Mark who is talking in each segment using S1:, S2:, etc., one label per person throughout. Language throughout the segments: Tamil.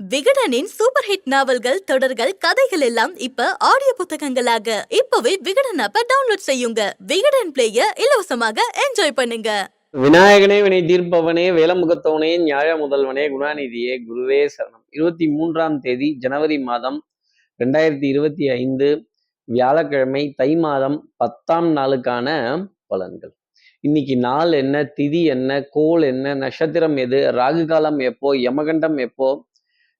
S1: விகடனின் சூப்பர் ஹிட் நாவல்கள் தொடர்கள் கதைகள் எல்லாம் இப்ப ஆடியோ புத்தகங்களாக. இப்பவே விகடன் ஆப்ப டவுன்லோட் செய்யுங்க. விகடன் பிளேய இலவசமாக என்ஜாய் பண்ணுங்க.
S2: விநாயகனே வினை தீர்ப்பவனே வேலமுகத்தவனே ஞாழ முதல்வனே குணாநிதியே குருவே சரணம். இருபத்தி மூன்றாம் தேதி ஜனவரி மாதம் ரெண்டாயிரத்தி இருபத்தி ஐந்து வியாழக்கிழமை தை மாதம் பத்தாம் நாளுக்கான பலன்கள். இன்னைக்கு நாள் என்ன திதி என்ன கோல் என்ன நட்சத்திரம் எது ராகு காலம் எப்போ யமகண்டம் எப்போ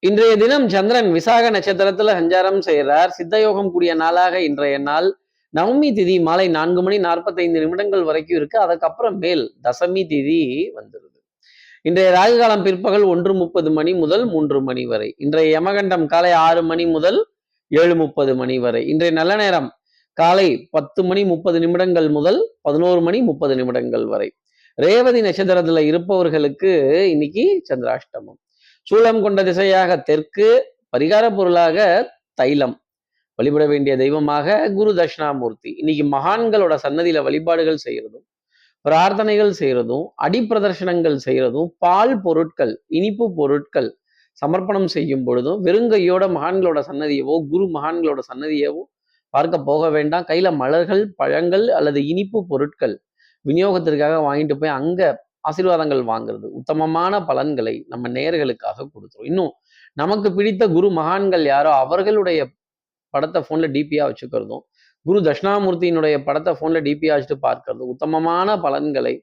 S2: இன்றைய தினம் சந்திரன் விசாக நட்சத்திரத்துல சஞ்சாரம் செய்கிறார் சித்தயோகம் கூடிய நாளாக இன்றைய நாள். நவமி திதி மாலை நான்கு மணி நாற்பத்தைந்து நிமிடங்கள் வரைக்கும் இருக்கு. அதுக்கப்புறம் மேல் தசமி திதி வந்துருது. இன்றைய ராகு காலம் பிற்பகல் ஒன்று முப்பது மணி முதல் மூன்று மணி வரை. இன்றைய யமகண்டம் காலை ஆறு மணி முதல் ஏழு முப்பது மணி வரை. இன்றைய நல்ல நேரம் காலை பத்து மணி முப்பது நிமிடங்கள் முதல் பதினோரு மணி முப்பது நிமிடங்கள் வரை. ரேவதி நட்சத்திரத்துல இருப்பவர்களுக்கு இன்னைக்கு சந்திராஷ்டமம். சூளம் கொண்ட திசையாக தெற்கு பரிகார பொருளாக தைலம். வழிபட வேண்டிய தெய்வமாக குரு தட்சிணாமூர்த்தி. இன்னைக்கு மகான்களோட சன்னதியில வழிபாடுகள் செய்யறதும் பிரார்த்தனைகள் செய்யறதும் அடிப்பிரதர்ஷனங்கள் செய்யறதும் பால் பொருட்கள் இனிப்பு பொருட்கள் சமர்ப்பணம் செய்யும் பொழுதும் வெறுங்கையோட மகான்களோட சன்னதியவோ குரு மகான்களோட சன்னதியவோ பார்க்க போக வேண்டாம். கையில மலர்கள் பழங்கள் அல்லது இனிப்பு பொருட்கள் விநியோகத்திற்காக வாங்கிட்டு போய் அங்க ஆசீர்வாதங்கள் வாங்குறது உத்தமமான பலன்களை நம்ம நேர்களுக்காக கொடுத்துரும். இன்னும் நமக்கு பிடித்த குரு மகான்கள் யாரோ அவர்களுடைய படத்தை போன்ல டிபியா வச்சுக்கிறதும் குரு தட்சிணாமூர்த்தியினுடைய படத்தை போன்ல டிபியாக வச்சுட்டு பார்க்கறது உத்தமமான பலன்களை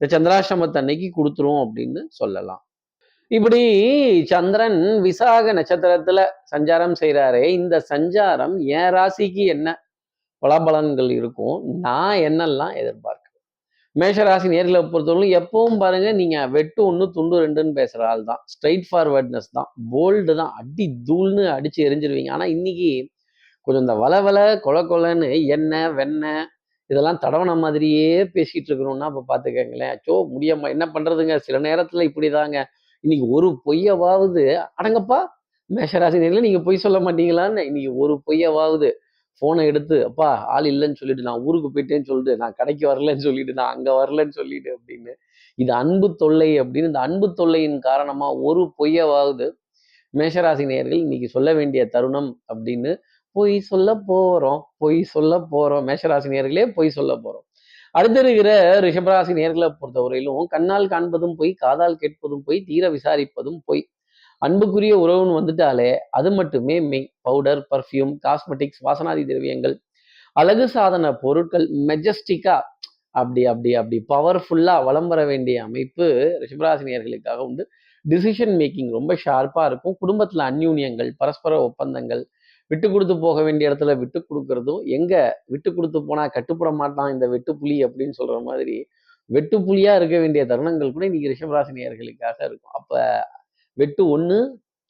S2: இந்த சந்திராசிரமத்தை அன்னைக்கு கொடுத்துரும் அப்படின்னு சொல்லலாம். இப்படி சந்திரன் விசாக நட்சத்திரத்துல சஞ்சாரம் செய்யறாரே இந்த சஞ்சாரம் என் ராசிக்கு என்ன பலாபலன்கள் இருக்கும் நான் என்னெல்லாம் எதிர்பார்க்கிறேன்? மேஷராசி நேர்களை பொறுத்தவரைக்கும் எப்பவும் பாருங்க நீங்க வெட்டு ஒன்று துண்டு ரெண்டுன்னு பேசுற ஆள் தான். ஸ்ட்ரைட் ஃபார்வர்ட்னஸ் தான். போல்டு தான். அடி தூள்னு அடிச்சு எரிஞ்சிருவீங்க. ஆனா இன்னைக்கு கொஞ்சம் இந்த வளவல கொல கொலன்னு எண்ணெய் வெண்ணெய் இதெல்லாம் தடவன மாதிரியே பேசிட்டு இருக்கணும்னா அப்ப பாத்துக்கங்களேன். அச்சோ முடியாம என்ன பண்றதுங்க? சில நேரத்துல இப்படிதாங்க. இன்னைக்கு ஒரு பொய்யவாவது அடங்கப்பா! மேஷராசி நேரில் நீங்க பொய் சொல்ல மாட்டீங்களான்னு இன்னைக்கு ஒரு பொய்யவாவது ஃபோனை எடுத்து அப்பா ஆள் இல்லைன்னு சொல்லிட்டு நான் ஊருக்கு போயிட்டேன்னு சொல்லிட்டு நான் கடைக்கு வரலன்னு சொல்லிட்டு நான் அங்கே வரலன்னு சொல்லிட்டு அப்படின்னு. இது அன்பு தொல்லை அப்படின்னு இந்த அன்பு தொல்லையின் காரணமா ஒரு பொய்யவாவது மேஷராசி நேயர்கள் இன்னைக்கு சொல்ல வேண்டிய தருணம் அப்படின்னு பொய் சொல்ல போறோம் பொய் சொல்ல போறோம். மேஷராசி நேர்களே பொய் சொல்ல போறோம். அடுத்து இருக்கிற ரிஷபராசி நேர்களை பொறுத்தவரையிலும் கண்ணால் காண்பதும் பொய் காதால் கேட்பதும் பொய் தீர விசாரிப்பதும் பொய். அன்புக்குரிய உறவுன்னு வந்துட்டாலே அது மட்டுமே மெய் பவுடர் பர்ஃப்யூம் காஸ்மெட்டிக்ஸ் வாசனாதி திரவியங்கள் அழகு சாதன பொருட்கள் மெஜஸ்டிக்கா அப்படி அப்படி அப்படி பவர்ஃபுல்லா வளம் வர வேண்டிய அமைப்பு ரிஷபராசினியர்களுக்காக உண்டு. டிசிஷன் மேக்கிங் ரொம்ப ஷார்ப்பா இருக்கும். குடும்பத்துல அந்யூன்யங்கள் பரஸ்பர ஒப்பந்தங்கள் விட்டு கொடுத்து போக வேண்டிய இடத்துல விட்டு கொடுக்கறதும் எங்க விட்டு கொடுத்து போனா கட்டுப்பட மாட்டான் இந்த வெட்டுப்புலி அப்படின்னு சொல்ற மாதிரி வெட்டுப்புலியாக இருக்க வேண்டிய தருணங்கள் கூட இன்னைக்கு ரிஷபராசினியர்களுக்காக இருக்கும். அப்ப வெட்டு ஒன்று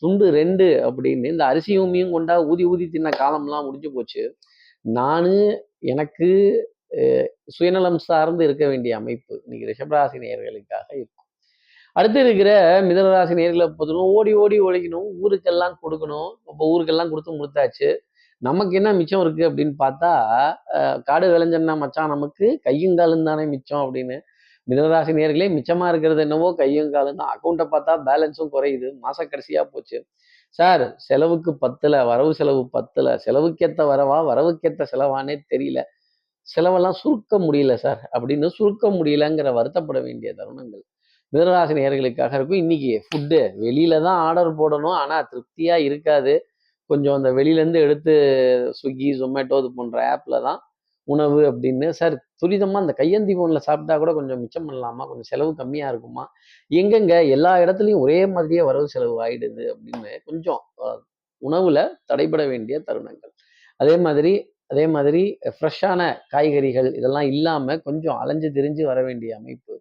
S2: துண்டு ரெண்டு அப்படின்னு இந்த அரிசியுமையும் கொண்டா ஊதி ஊதி தின்ன காலம்லாம் முடிஞ்சு போச்சு. நான் எனக்கு சுயநலம் சார்ந்து இருக்க வேண்டிய அமைப்பு இன்னைக்கு ரிஷபராசி நேர்களுக்காக இருக்கும். அடுத்து இருக்கிற மிதனராசி நேர்களை பொறுத்தவரைக்கும் ஓடி ஓடி ஒழிக்கணும். ஊருக்கெல்லாம் கொடுக்கணும். இப்போ ஊருக்கெல்லாம் கொடுத்து முடித்தாச்சு. நமக்கு என்ன மிச்சம் இருக்கு அப்படின்னு பார்த்தா காடு விளைஞ்சன்னா மச்சான் நமக்கு கையும் காலும் தானே மிச்சம் அப்படின்னு மிதனராசி நேர்களே மிச்சமா இருக்கிறது என்னவோ கையும் காலும் தான். அக்கௌண்ட்டை பார்த்தா பேலன்ஸும் குறையுது. மாச கடைசியா போச்சு. சார் செலவுக்கு பத்துல வரவு செலவு பத்துல. செலவுக்கேத்த வரவா வரவுக்கேத்த செலவானே தெரியல. செலவெல்லாம் சுருக்க முடியல சார் அப்படின்னு சுருக்க முடியலங்கிற வருத்தப்பட வேண்டிய தருணங்கள். மிதனராசி நேர்களுக்காக இருக்கும். இன்னைக்கு ஃபுட்டு வெளியில தான் ஆர்டர் போடணும். ஆனா திருப்தியா இருக்காது. கொஞ்சம் அந்த வெளியிலேருந்து எடுத்து ஸ்விக்கி ஜொமேட்டோ இது போன்ற ஆப்பில் தான் உணவு அப்படின்னு. சார் துரிதமாக அந்த கையந்தி ஃபோனில் சாப்பிட்டா கூட கொஞ்சம் மிச்சம் பண்ணலாமா? கொஞ்சம் செலவு கம்மியாக இருக்குமா? எங்கெங்க எல்லா இடத்துலையும் ஒரே மாதிரியே வரவு செலவு ஆயிடுது அப்படின்னு கொஞ்சம் உணவில் தடைபட வேண்டிய தருணங்கள். அதே மாதிரி அதே மாதிரி ஃப்ரெஷ்ஷான காய்கறிகள் இதெல்லாம் இல்லாமல் கொஞ்சம் அலைஞ்சு திரிஞ்சு வர வேண்டிய அமைப்பு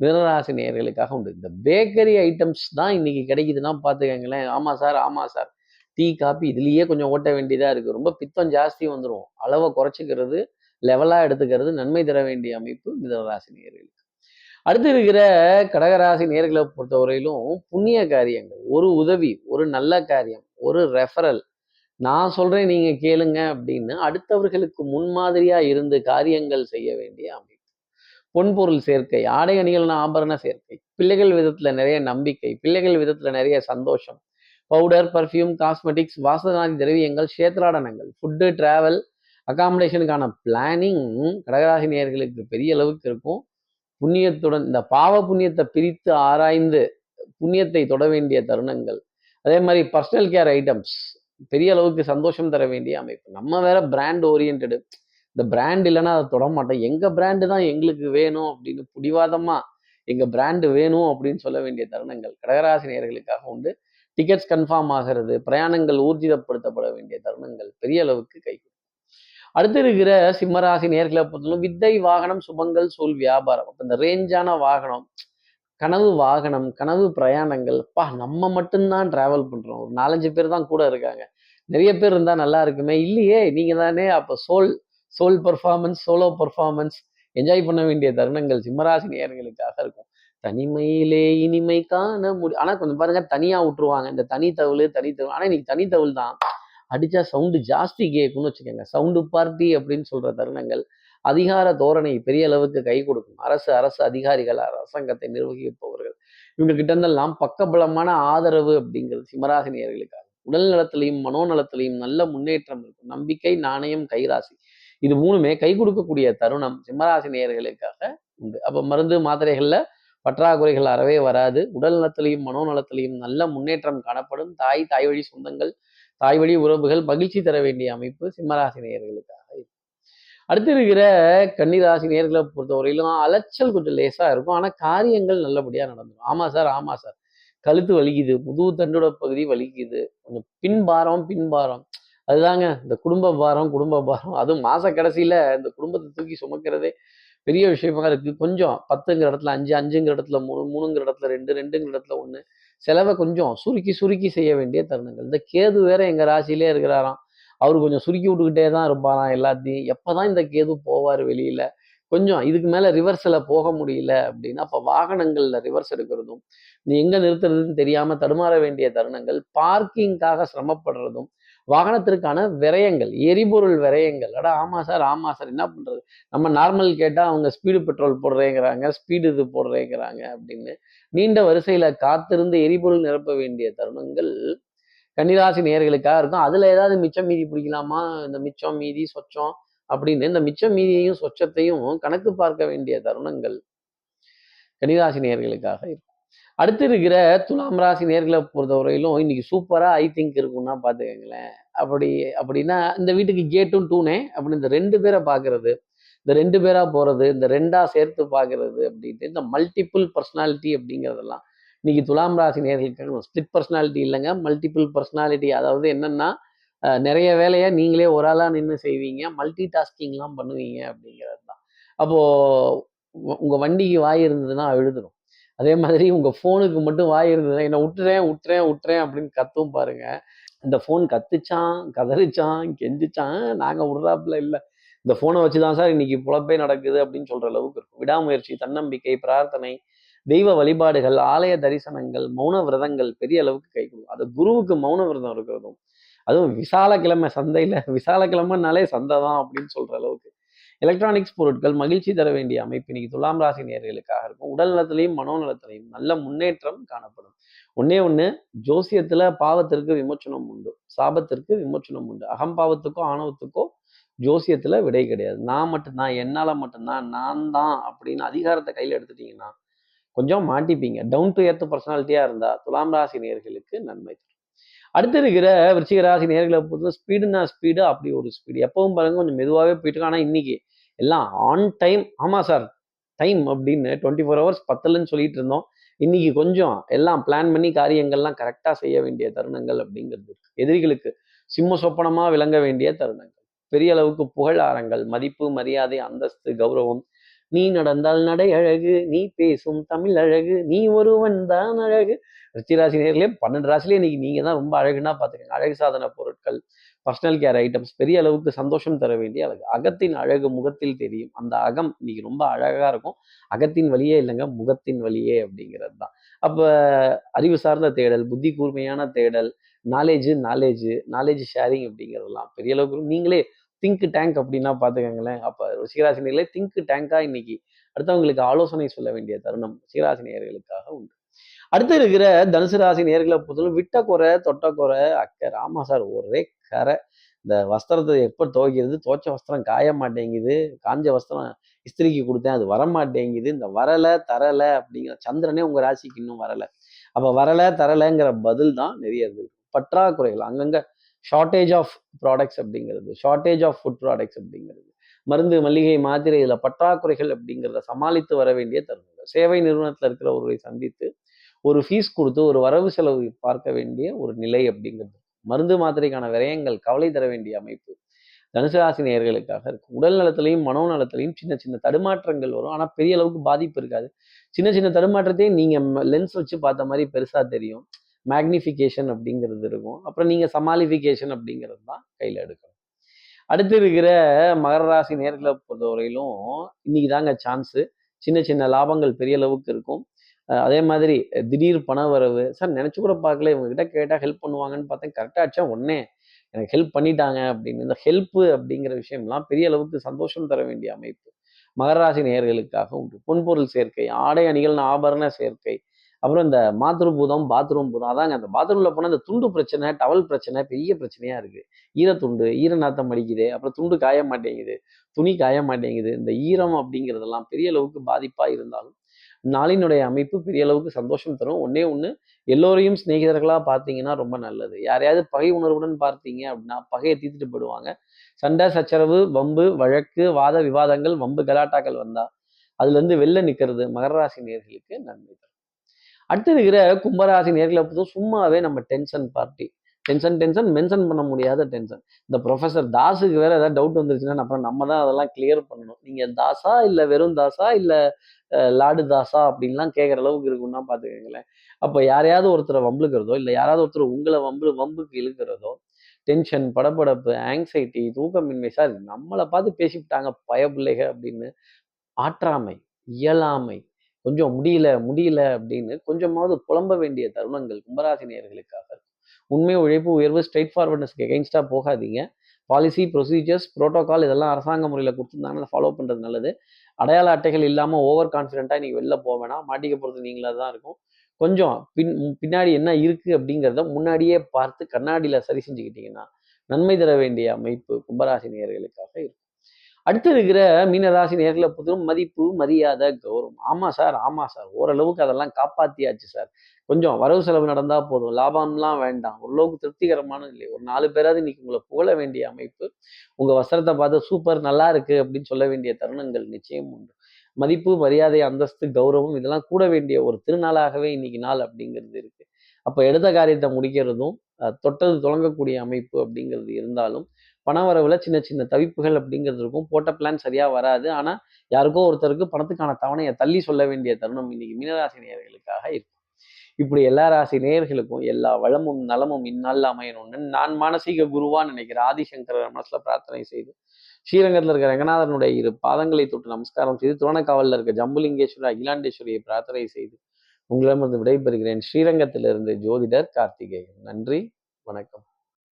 S2: மிதனராசி நேயர்களுக்காக உண்டு. இந்த பேக்கரி ஐட்டம்ஸ் தான் இன்னைக்கு கிடைக்குதுன்னா பார்த்துக்கங்களேன் ஆமாம் சார் ஆமாம் சார். டீ காபி இதுலேயே கொஞ்சம் ஓட்ட வேண்டியதாக இருக்குது ரொம்ப பித்தம் ஜாஸ்தி வந்துடும் அளவை குறைச்சிக்கிறது லெவலாக எடுத்துக்கிறது நன்மை தர வேண்டிய அமைப்பு மிதனராசி நேர்களுக்கு அடுத்து இருக்கிற கடகராசி நேர்களை பொறுத்தவரையிலும் புண்ணிய காரியங்கள் ஒரு உதவி ஒரு நல்ல காரியம் ஒரு ரெஃபரல் நான் சொல்கிறேன் நீங்கள் கேளுங்க அப்படின்னு அடுத்தவர்களுக்கு முன்மாதிரியாக இருந்து காரியங்கள் செய்ய வேண்டிய அமைப்பு. பொன்பொருள் சேர்க்கை ஆடை அணிகள்னா ஆபரண சேர்க்கை பிள்ளைகள் விதத்தில் நிறைய நம்பிக்கை பிள்ளைகள் விதத்தில் நிறைய சந்தோஷம். பவுடர் பர்ஃப்யூம் காஸ்மெட்டிக்ஸ் வாசனாதி திரவியங்கள் சேத்ராடனங்கள் ஃபுட்டு டிராவல் அகாமடேஷனுக்கான பிளானிங் கடகராசி நேர்களுக்கு பெரிய அளவுக்கு இருக்கும். புண்ணியத்துடன் இந்த பாவ புண்ணியத்தை பிரித்து ஆராய்ந்து புண்ணியத்தை தொட வேண்டிய தருணங்கள். அதே மாதிரி பர்சனல் கேர் ஐட்டம்ஸ் பெரிய அளவுக்கு சந்தோஷம் தர வேண்டிய அமைப்பு. நம்ம வேற பிராண்ட் ஓரியன்டு இந்த பிராண்ட் இல்லைன்னா அதை தொட மாட்டோம். எங்கள் பிராண்டு தான் எங்களுக்கு வேணும் அப்படின்னு பிடிவாதமாக எங்கள் பிராண்டு வேணும் அப்படின்னு சொல்ல வேண்டிய தருணங்கள் கடகராசி நேர்களுக்காக உண்டு. டிக்கெட்ஸ் கன்ஃபார்ம் ஆகிறது பிரயாணங்கள் ஊர்ஜிதப்படுத்தப்பட வேண்டிய தருணங்கள் பெரிய அளவுக்கு கை அடுத்து இருக்கிற சிம்மராசி நேர்களை பொறுத்தவரை வித்தை வாகனம் சுபங்கள் சொல் வியாபாரம். அப்போ இந்த ரேஞ்சான வாகனம் கனவு வாகனம் கனவு பிரயாணங்கள் பா நம்ம மட்டும்தான் டிராவல் பண்றோம். ஒரு நாலஞ்சு பேர் தான் கூட இருக்காங்க. நிறைய பேர் இருந்தால் நல்லா இருக்குமே. இல்லையே நீங்க தானே அப்போ சோல் சோல் பர்ஃபார்மன்ஸ் சோலோ பர்ஃபார்மன்ஸ் என்ஜாய் பண்ண வேண்டிய தருணங்கள் சிம்மராசி நேர்களுக்காக இருக்கும். தனிமையிலே இனிமை காண முடி ஆனா கொஞ்சம் பாருங்க தனியா விட்டுருவாங்க. இந்த தனி தவுள் தனி தவுள். ஆனா இன்னைக்கு தனி தவுள் தான். அடித்தா சவுண்டு ஜாஸ்தி கேட்கும்னு வச்சுக்கோங்க. சவுண்டு பார்ட்டி அப்படின்னு சொல்கிற தருணங்கள் அதிகார தோரணை பெரிய அளவுக்கு கை கொடுக்கும். அரசு அரசு அதிகாரிகள் அரசாங்கத்தை நிர்வகிப்பவர்கள். இவங்க கிட்ட இருந்தெல்லாம் பக்கபலமான ஆதரவு அப்படிங்கிறது சிம்மராசினியர்களுக்காக. உடல் நலத்திலையும் மனோநலத்திலையும் நல்ல முன்னேற்றம் இருக்கும். நம்பிக்கை நாணயம் கைராசி. இது மூணுமே கை கொடுக்கக்கூடிய தருணம் சிம்மராசி நேயர்களுக்காக உண்டு. அப்போ மருந்து மாத்திரைகளில் பற்றாக்குறைகள் அறவே வராது. உடல் நலத்திலையும் மனோநலத்திலையும் நல்ல முன்னேற்றம் காணப்படும். தாய் தாய் வழி சொந்தங்கள் தாய் வழி உறவுகள் மகிழ்ச்சி தர வேண்டிய அமைப்பு சிம்மராசி நேயர்களுக்காக அடுத்து இருக்கிற கன்னிராசி நேர்களை பொறுத்தவரையிலும் அலைச்சல் கொஞ்சம் லேசா இருக்கும். ஆனா காரியங்கள் நல்லபடியா நடந்துடும் ஆமா சார் ஆமா சார். கழுத்து வலிக்குது முதுகு தண்டோட பகுதி வலிக்குது. கொஞ்சம் பின்பாரம் பின்பாரம் அதுதாங்க இந்த குடும்ப பாரம் குடும்ப பாரம். அதுவும் மாச கடைசியில இந்த குடும்பத்தை தூக்கி சுமக்கிறதே பெரிய விஷயமா இருக்கு. கொஞ்சம் பத்துங்கிற இடத்துல அஞ்சு அஞ்சுங்கிற இடத்துல மூணு மூணுங்கிற இடத்துல ரெண்டு ரெண்டுங்கிற இடத்துல ஒன்று செலவை கொஞ்சம் சுருக்கி சுருக்கி செய்ய வேண்டிய தருணங்கள். இந்த கேது வேற எங்கள் ராசியிலே இருக்கிறாராம். அவர் கொஞ்சம் சுருக்கி விட்டுக்கிட்டே தான் இருப்பாராம் எல்லாத்தையும். எப்போ தான் இந்த கேது போவார் வெளியில்? கொஞ்சம் இதுக்கு மேலே ரிவர்ஸில் போக முடியல அப்படின்னா அப்போ வாகனங்களில் ரிவர்ஸ் எடுக்கிறதும் நீ எங்கே நிறுத்துறதுன்னு தெரியாமல் தடுமாற வேண்டிய தருணங்கள் பார்க்கிங்காக சிரமப்படுறதும் வாகனத்திற்கான விரயங்கள் எரிபொருள் விரயங்கள். அடா ஆமா சார் ஆமா சார். என்ன பண்றது? நம்ம நார்மல் கேட்டால் அவங்க ஸ்பீடு பெட்ரோல் போடுறேங்கிறாங்க ஸ்பீடு இது போடுறேங்கிறாங்க அப்படின்னு நீண்ட வரிசையில் காத்திருந்து எரிபொருள் நிரப்ப வேண்டிய தருணங்கள் கன்னிராசி நேயர்களுக்காக இருக்கும். அதில் ஏதாவது மிச்சம் மீதி பிடிக்கலாமா? இந்த மிச்சம் மீதி சொச்சம் அப்படின்னு இந்த மிச்சம் மீதியையும் சொச்சத்தையும் கணக்கு பார்க்க வேண்டிய தருணங்கள் கன்னிராசி நேயர்களுக்காக இருக்கும். அடுத்து இருக்கிற துலாம் ராசி நேர்களை பொறுத்தவரையிலும் இன்னைக்கு சூப்பராக ஐ திங்க் இருக்கும்னா பார்த்துக்கங்களேன். அப்படி அப்படின்னா இந்த வீட்டுக்கு கேட்டும் டூனே அப்படி இந்த ரெண்டு பேரை பார்க்கறது இந்த ரெண்டு பேராக போகிறது இந்த ரெண்டாக சேர்த்து பார்க்கறது அப்படின்ட்டு இந்த மல்டிபிள் பர்சனாலிட்டி அப்படிங்கிறதெல்லாம் இன்னைக்கு துலாம் ராசி நேர்களுக்கு ஸ்பிளிட் பர்சனாலிட்டி இல்லைங்க. மல்டிபிள் பர்சனாலிட்டி அதாவது என்னென்னா நிறைய வேலையை நீங்களே ஒரு ஆளாக நின்று செய்வீங்க மல்டி டாஸ்கிங்லாம் பண்ணுவீங்க அப்படிங்கிறது தான் அப்போது உங்கள் வண்டிக்கு வாய் இருந்ததுன்னா அழுதுடும் அதே மாதிரி உங்கள் ஃபோனுக்கு மட்டும் வாய் இருந்ததுன்னா என்ன விட்டுறேன் விட்டுறேன் விட்டுறேன் அப்படின்னு கத்தும் பாருங்க. இந்த ஃபோன் கத்துச்சான் கதறிச்சான் கெஞ்சிச்சான் நாங்கள் விடுறாப்புல இல்லை. இந்த ஃபோனை வச்சு தான் சார் இன்னைக்கு புலப்பே நடக்குது அப்படின்னு சொல்ற அளவுக்கு இருக்கும். விடாமுயற்சி தன்னம்பிக்கை பிரார்த்தனை தெய்வ வழிபாடுகள் ஆலய தரிசனங்கள் மௌன விரதங்கள் பெரிய அளவுக்கு கை கொடுக்கும். அது குருவுக்கு மௌன விரதம் இருக்கிறதும். அதுவும் விசாலக்கிழமை சந்தையில் விசாலக்கிழமைனாலே சந்தை தான் அப்படின்னு சொல்ற அளவுக்கு. எலக்ட்ரானிக்ஸ் பொருட்கள் மகிழ்ச்சி தர வேண்டிய அமைப்பு இன்னைக்கு துலாம் ராசி நேர்களுக்காக இருக்கும். உடல் நலத்திலையும் மனோநலத்திலையும் நல்ல முன்னேற்றம் காணப்படும். ஒன்னே ஒண்ணு ஜோசியத்துல பாவத்திற்கு விமோச்சனம் உண்டு. சாபத்திற்கு விமோச்சனம் உண்டு. அகம்பாவத்துக்கோ ஆணவத்துக்கோ ஜோசியத்துல விடை கிடையாது. நான் மட்டும்தான் என்னால மட்டும்தான் நான் தான் அப்படின்னு அதிகாரத்தை கையில எடுத்துட்டீங்கன்னா கொஞ்சம் மாட்டிப்பீங்க. டவுன் டு எர்த் பர்சனாலிட்டியா இருந்தா துலாம் ராசி நேர்களுக்கு நன்மை தரும். அடுத்து இருக்கிற விருச்சிக ராசி நேர்களை பொறுத்த ஸ்பீடுனா ஸ்பீடு அப்படி ஒரு ஸ்பீடு எப்பவும் பாருங்க கொஞ்சம் மெதுவாகவே போயிட்டு இருக்கு. இன்னைக்கு எல்லாம் ஆன் டைம் ஆமாம் சார் டைம் அப்படின்னு டுவெண்ட்டி ஃபோர் ஹவர்ஸ் பத்தலன்னு சொல்லிட்டு இருந்தோம். இன்னைக்கு கொஞ்சம் எல்லாம் பிளான் பண்ணி காரியங்கள்லாம் கரெக்டாக செய்ய வேண்டிய தருணங்கள் அப்படிங்கிறது எதிரிகளுக்கு சிம்ம சொப்பனமா விளங்க வேண்டிய தருணங்கள். பெரிய அளவுக்கு புகழாரங்கள் மதிப்பு மரியாதை அந்தஸ்து கௌரவம். நீ நடந்தால் நடை அழகு நீ பேசும் தமிழ் அழகு நீ ஒருவன் தான் அழகு. ரிச்சிராசி நேர்களே பன்னெண்டு ராசிலே இன்னைக்கு நீங்கள் தான் ரொம்ப அழகுன்னா பார்த்துக்கங்க. அழகு சாதன பொருள். பர்சனல் கேர் ஐட்டம்ஸ் பெரிய அளவுக்கு சந்தோஷம் தர வேண்டிய அழகு. அகத்தின் அழகு முகத்தில் தெரியும். அந்த அகம் இன்னைக்கு ரொம்ப அழகாக இருக்கும். அகத்தின் வழியே இல்லைங்க முகத்தின் வழியே அப்படிங்கிறது தான். அப்போ அறிவு சார்ந்த தேடல் புத்தி கூர்மையான தேடல் நாலேஜு நாலேஜு நாலேஜ் ஷேரிங் அப்படிங்கிறதெல்லாம் பெரிய அளவுக்கு நீங்களே திங்க் டேங்க் அப்படின்னா பார்த்துக்கங்களேன். அப்போ ரிஷிகராசினியர்களே திங்க் டேங்காக இன்னைக்கு அடுத்தவங்களுக்கு ஆலோசனை சொல்ல வேண்டிய தருணம் ரிஷிகராசி உண்டு. அடுத்து இருக்கிற தனுசு ராசி நேர்களை பொறுத்தவரை விட்ட குறை தொட்ட குறை அக்கறை ஆமா சார் ஒரே கரை. இந்த வஸ்திரத்தை எப்போ துவைக்கிறது? துவைச்ச வஸ்திரம் காய மாட்டேங்குது. காஞ்ச வஸ்திரம் இஸ்திரிக்கு கொடுத்தேன் அது வர மாட்டேங்குது இந்த வரலை தரல அப்படிங்கிற சந்திரனே உங்க ராசிக்கு இன்னும் வரல. அப்போ வரல தரலைங்கிற பதில் தான் நிறைய இருக்குது பற்றாக்குறைகள் அங்கங்க ஷார்ட்டேஜ் ஆஃப் ப்ராடக்ட்ஸ் அப்படிங்கிறது ஷார்ட்டேஜ் ஆஃப் ஃபுட் ப்ராடக்ட்ஸ் அப்படிங்கிறது மருந்து மளிகை மாத்திரை இதில் பற்றாக்குறைகள் அப்படிங்கிறத சமாளித்து வர வேண்டிய தருணங்கள். சேவை நிறுவனத்துல இருக்கிற ஒருவரை சந்தித்து ஒரு ஃபீஸ் கொடுத்து ஒரு வரவு செலவு பார்க்க வேண்டிய ஒரு நிலை அப்படிங்கிறது. மருந்து மாத்திரைக்கான விரயங்கள் கவலை தர வேண்டிய அமைப்பு தனுசு ராசி நேயர்களுக்காக இருக்கும். உடல் நலத்திலையும் மனோநலத்திலையும் சின்ன சின்ன தடுமாற்றங்கள் வரும். ஆனால் பெரிய அளவுக்கு பாதிப்பு இருக்காது. சின்ன சின்ன தடுமாற்றத்தையும் நீங்கள் லென்ஸ் வச்சு பார்த்த மாதிரி பெருசாக தெரியும். மேக்னிஃபிகேஷன் அப்படிங்கிறது இருக்கும். அப்புறம் நீங்கள் சமாளிஃபிகேஷன் அப்படிங்கிறது தான் கையில் எடுக்கணும். அடுத்து இருக்கிற மகர ராசி நேர்களை பொறுத்தவரையிலும் இன்னைக்கு தாங்க சான்ஸு சின்ன சின்ன லாபங்கள் பெரிய அளவுக்கு இருக்கும். அதே மாதிரி திடீர் பண வரவு. சார் நினச்சி கூட பார்க்கல. இவங்க கேட்டால் ஹெல்ப் பண்ணுவாங்கன்னு பார்த்தேன். கரெக்டாச்சா அடிச்சா உடனே எனக்கு ஹெல்ப் பண்ணிட்டாங்க அப்படின்னு. இந்த ஹெல்ப்பு அப்படிங்கிற விஷயம்லாம் பெரிய அளவுக்கு சந்தோஷம் தர வேண்டிய அமைப்பு. மகராசி நேர்களுக்காக நேயர்களுக்காக உண்டு. பொன்பொருள் சேர்க்கை ஆடை அணிகள் ஆபரண சேர்க்கை. அப்புறம் இந்த மாத்ருபூதம் பாத்ரூம் பூதம். அதாங்க அந்த பாத்ரூமில் போனால் இந்த துண்டு பிரச்சனை டவல் பிரச்சனை பெரிய பிரச்சனையாக இருக்குது ஈரத்துண்டு ஈர நாத்தம் அடிக்குது. அப்புறம் துண்டு காய மாட்டேங்குது. துணி காய மாட்டேங்குது. இந்த ஈரம் அப்படிங்கிறதெல்லாம் பெரிய அளவுக்கு பாதிப்பாக இருந்தாலும் நாளினுடைய அமைப்பு பெரிய அளவுக்கு சந்தோஷம் தரும். ஒன்னே ஒன்று எல்லோரையும் சிநேகிதர்களாக பார்த்தீங்கன்னா ரொம்ப நல்லது. யாரையாவது பகை உணர்வுடன் பார்த்தீங்க அப்படின்னா பகையை தீர்த்துட்டு போடுவாங்க சண்டை சச்சரவு வம்பு வழக்கு வாத விவாதங்கள் வம்பு கலாட்டாக்கள் வந்தா அதுலேருந்து வெளில நிற்கிறது மகர ராசி நேர்களுக்கு நன்மை தரும். அடுத்து இருக்கிற கும்பராசி நேர்களை பொறுத்த சும்மாவே நம்ம tension party tension tension mention பண்ண முடியாத டென்ஷன் இந்த ப்ரொஃபசர் தாஸுக்கு வேற ஏதாவது டவுட் வந்துருச்சுன்னா அப்புறம் நம்ம தான் அதெல்லாம் கிளியர் பண்ணணும். நீங்க தாஸா இல்ல வெறும் தாஸா இல்ல லாடு தாஸா அப்படின்லாம் கேட்குற அளவுக்கு இருக்குன்னா பார்த்துக்கங்களேன் அப்போ யாரையாவது ஒருத்தரை வம்புக்கிறதோ இல்லை யாராவது ஒருத்தர் உங்களை வம்பு வம்புக்கு இழுக்கிறதோ டென்ஷன் படபடப்பு ஆங்ஸைட்டி தூக்கமின்மை சார் நம்மளை பார்த்து பேசிவிட்டாங்க பயப்பிள்ளைக அப்படின்னு. ஆற்றாமை இயலாமை கொஞ்சம் முடியல முடியல அப்படின்னு கொஞ்சமாவது புலம்ப வேண்டிய தருணங்கள் கும்பராசினியர்களுக்காக உண்மை உழைப்பு உயர்வு ஸ்ட்ரைட் ஃபார்வர்ட்னஸ்க்கு எகெயின்ஸ்டாக போகாதீங்க. பாலிசி ப்ரொசீஜர்ஸ் ப்ரோட்டோகால் இதெல்லாம் அரசாங்க முறையில் கொடுத்துருந்தாங்கன்னா ஃபாலோ பண்ணுறது நல்லது. அடையாள அட்டைகள் இல்லாமல் ஓவர் கான்ஃபிடென்ட்டாக நீங்கள் வெளில போக வேணாம். மாட்டிக்க போகிறது நீங்களாக தான் இருக்கும். கொஞ்சம் பின் பின்னாடி என்ன இருக்குது அப்படிங்கிறத முன்னாடியே பார்த்து கண்ணாடியில் சரி செஞ்சுக்கிட்டிங்கன்னா நன்மை தர வேண்டிய அமைப்பு கும்பராசினியர்களுக்காக இருக்கும். அடுத்து இருக்கிற மீனராசி நேரில் பொறுத்தவரை மதிப்பு மரியாதை கௌரவம். ஆமாம் சார் ஆமாம் சார். ஓரளவுக்கு அதெல்லாம் காப்பாத்தியாச்சு சார். கொஞ்சம் வரவு செலவு நடந்தால் போதும். லாபம்லாம் வேண்டாம். ஓரளவுக்கு திருப்திகரமான இல்லை ஒரு நாலு பேராவது இன்னைக்கு உங்களை புகழ வேண்டிய அமைப்பு. உங்கள் வஸ்திரத்தை பார்த்து சூப்பர் நல்லா இருக்கு அப்படின்னு சொல்ல வேண்டிய தருணங்கள் நிச்சயம் உண்டு. மதிப்பு மரியாதை அந்தஸ்து கௌரவம் இதெல்லாம் கூட வேண்டிய ஒரு திருநாளாகவே இன்னைக்கு நாள் அப்படிங்கிறது இருக்கு. அப்போ எடுத்த காரியத்தை முடிக்கிறதும் தொட்டது தொடங்கக்கூடிய அமைப்பு அப்படிங்கிறது இருந்தாலும் பணவரவில் சின்ன சின்ன தவிப்புகள் அப்படிங்கிறது இருக்கும். போட்ட பிளான் சரியாக வராது. ஆனால் யாருக்கோ ஒருத்தருக்கு பணத்துக்கான தவணையை தள்ளி சொல்ல வேண்டிய தருணம் இன்னைக்கு மீனராசி நேர்களுக்காக இருக்கும். இப்படி எல்லா ராசி நேயர்களுக்கும் எல்லா வளமும் நலமும் இந்நாளில் அமையணும்னு நான் மானசீக குருவான்னு நினைக்கிற ஆதிசங்கரர் மனசுல பிரார்த்தனை செய்து ஸ்ரீரங்கத்தில் இருக்கிற ரங்கநாதனுடைய இரு பாதங்களை தொட்டு நமஸ்காரம் செய்து துவனக்காவலில் இருக்க ஜம்புலிங்கேஸ்வரர் அகிலாண்டேஸ்வரியை பிரார்த்தனை செய்து உங்களிடமிருந்து விடைபெறுகிறேன். ஸ்ரீரங்கத்திலிருந்து ஜோதிடர் கார்த்திகேயன். நன்றி. வணக்கம்.